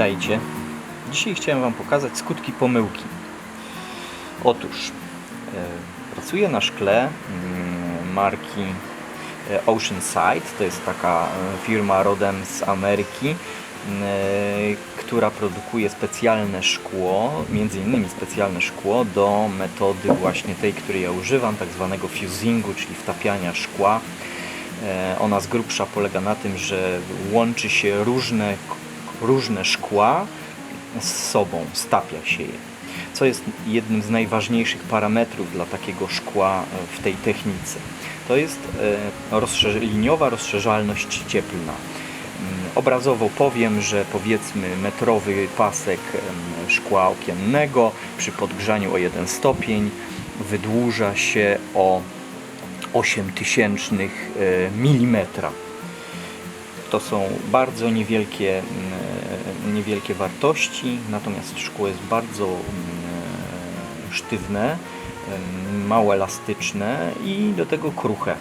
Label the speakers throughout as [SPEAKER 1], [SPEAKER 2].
[SPEAKER 1] Witajcie. Dzisiaj chciałem Wam pokazać skutki pomyłki. Otóż e, pracuję na szkle mm, marki e, Oceanside. To jest taka e, firma rodem z Ameryki, która produkuje specjalne szkło, między innymi specjalne szkło do metody właśnie tej, której ja używam, tak zwanego fusingu, czyli wtapiania szkła. Ona z grubsza polega na tym, że łączy się różne, różne szkła z sobą, stapia się je. Co jest jednym z najważniejszych parametrów dla takiego szkła e, w tej technice. To jest e, rozszerz- liniowa rozszerzalność cieplna. Mm, Obrazowo powiem, że powiedzmy metrowy pasek szkła okiennego przy podgrzaniu o 1 stopień wydłuża się o 8 tysięcznych e, milimetra. To są bardzo niewielkie, mm, niewielkie wartości, natomiast szkło jest bardzo mm, sztywne, em, mało elastyczne i do tego kruche.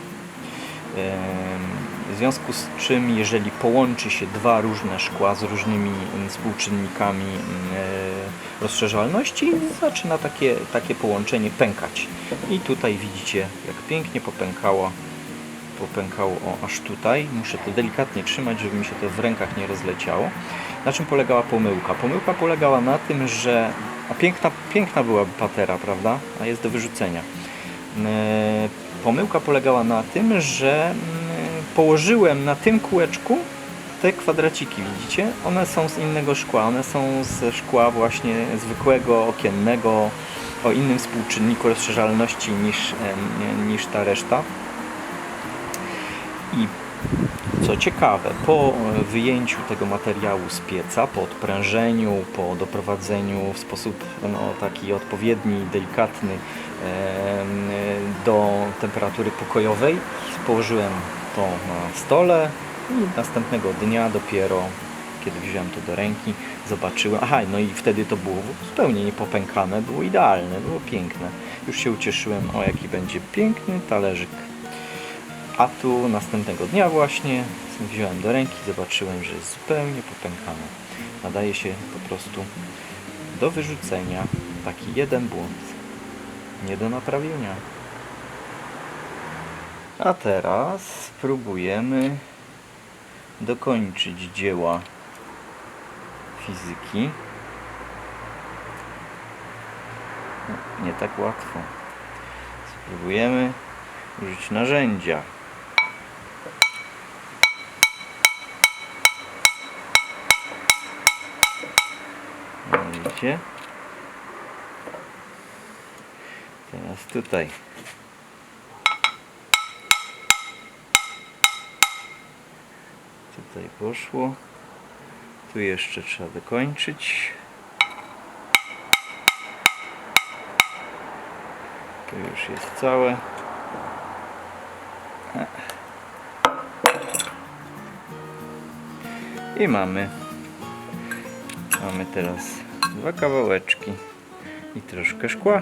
[SPEAKER 1] W związku z czym, jeżeli połączy się dwa różne szkła z różnymi mm, współczynnikami mm, e, rozszerzalności, zaczyna takie, takie połączenie pękać. I tutaj widzicie, jak pięknie popękało popękało o, aż tutaj. Muszę to delikatnie trzymać, żeby mi się to w rękach nie rozleciało. Na czym polegała pomyłka? Pomyłka polegała na tym, że a piękna, piękna była patera, prawda? A jest do wyrzucenia. E, Pomyłka polegała na tym, że mm, położyłem na tym kółeczku te kwadraciki, widzicie? One są z innego szkła, one są ze szkła właśnie zwykłego, okiennego, o innym współczynniku rozszerzalności niż, niż ta reszta. I co ciekawe, po e, wyjęciu tego materiału z pieca, po odprężeniu, po doprowadzeniu w sposób no, taki odpowiedni, delikatny em, do temperatury pokojowej, położyłem to na stole i następnego dnia dopiero, kiedy wziąłem to do ręki, zobaczyłem, aha, no i wtedy to było zupełnie niepopękane, było idealne, było piękne. Już się ucieszyłem, o jaki będzie piękny talerzyk. A tu następnego dnia właśnie wziąłem do ręki, zobaczyłem, że jest zupełnie popękane. Nadaje się po prostu do wyrzucenia taki jeden błąd. Nie do naprawienia. A teraz spróbujemy dokończyć dzieła fizyki. Nie tak łatwo. Spróbujemy użyć narzędzia. Widzicie? Teraz tutaj. Tutaj poszło. Tu jeszcze trzeba dokończyć. Tu już jest całe. I mamy. Mamy teraz dwa kawałeczki i troszkę szkła.